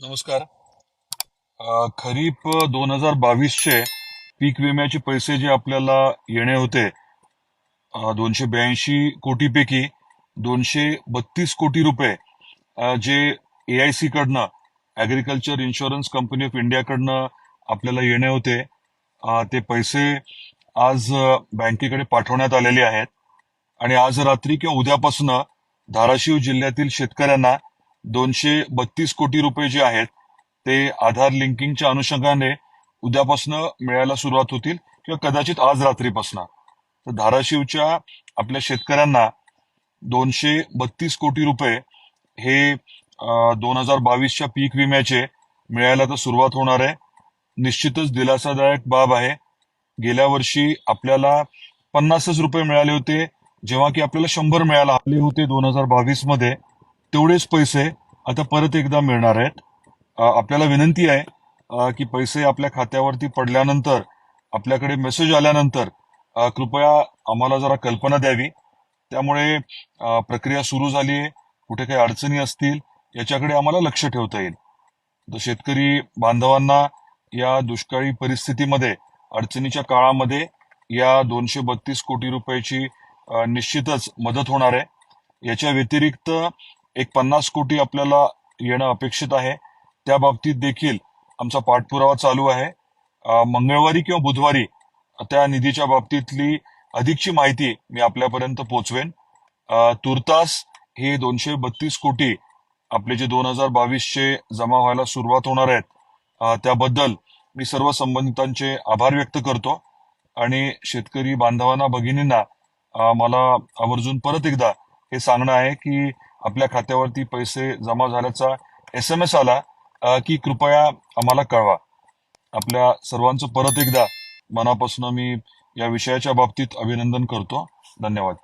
नमस्कार. खरीप दोन हजार बावीसचे पीक विम्याचे पैसे जे आपल्याला येणे होते दोनशे ब्याऐंशी कोटीपैकी दोनशे बत्तीस कोटी रुपये जे ए आय सी कडनं ऍग्रिकल्चर इन्शुरन्स कंपनी ऑफ इंडियाकडनं आपल्याला येणे होते. ते पैसे आज बँकेकडे पाठवण्यात आलेले आहेत. आणि आज रात्री किंवा उद्यापासून धाराशिव जिल्ह्यातील शेतकऱ्यांना दोनशे बत्तीस कोटी रुपये जे आहेत ते आधार लिंकिंगच्या अनुषंगाने उद्यापासून मिळायला सुरुवात होतील किंवा कदाचित आज रात्रीपासून. तर धाराशिवच्या आपल्या शेतकऱ्यांना दोनशे बत्तीस कोटी रुपये हे दोन हजार बावीसच्या पीक विम्याचे मिळायला तर सुरुवात होणार आहे. निश्चितच दिलासादायक बाब आहे. गेल्या वर्षी आपल्याला पन्नासच रुपये मिळाले होते. जेव्हा की आपल्याला शंभर मिळायला आले होते दोन हजार बावीसमध्ये तेवढेच पैसे आता परत एकदा मिळणार आहेत. आपल्याला विनंती आहे की पैसे आपल्या खात्यावरती पडल्यानंतर आपल्याकडे मेसेज आल्यानंतर कृपया आम्हाला जरा कल्पना द्यावी. त्यामुळे प्रक्रिया सुरू झाली आहे. कुठे काही अडचणी असतील याच्याकडे आम्हाला लक्ष ठेवता येईल. तर शेतकरी बांधवांना या दुष्काळी परिस्थितीमध्ये अडचणीच्या काळामध्ये या दोनशे बत्तीस कोटी रुपयाची निश्चितच मदत होणार आहे. याच्या व्यतिरिक्त एक पन्नास कोटी आपल्याला येणं अपेक्षित आहे. त्या बाबतीत देखील आमचा पाठपुरावा चालू आहे. मंगळवारी किंवा बुधवारी त्या निधीच्या बाबतीतली अधिकची माहिती मी आपल्यापर्यंत पोहोचवेन तुर्तास हे दोनशे बत्तीस कोटी आपले जे दोन हजार बावीसचे जमा व्हायला सुरुवात होणार आहेत त्याबद्दल मी सर्व संबंधितांचे आभार व्यक्त करतो. आणि शेतकरी बांधवांना भगिनींना मला आवर्जून परत एकदा हे सांगणं आहे की आपल्या खात्यावरती पैसे जमा झाल्याचा एस एम एस आला की कृपया आम्हाला कळवा. आपल्या सर्वांचं परत एकदा मनापासून मी या विषयाच्या बाबतीत अभिनंदन करतो. धन्यवाद.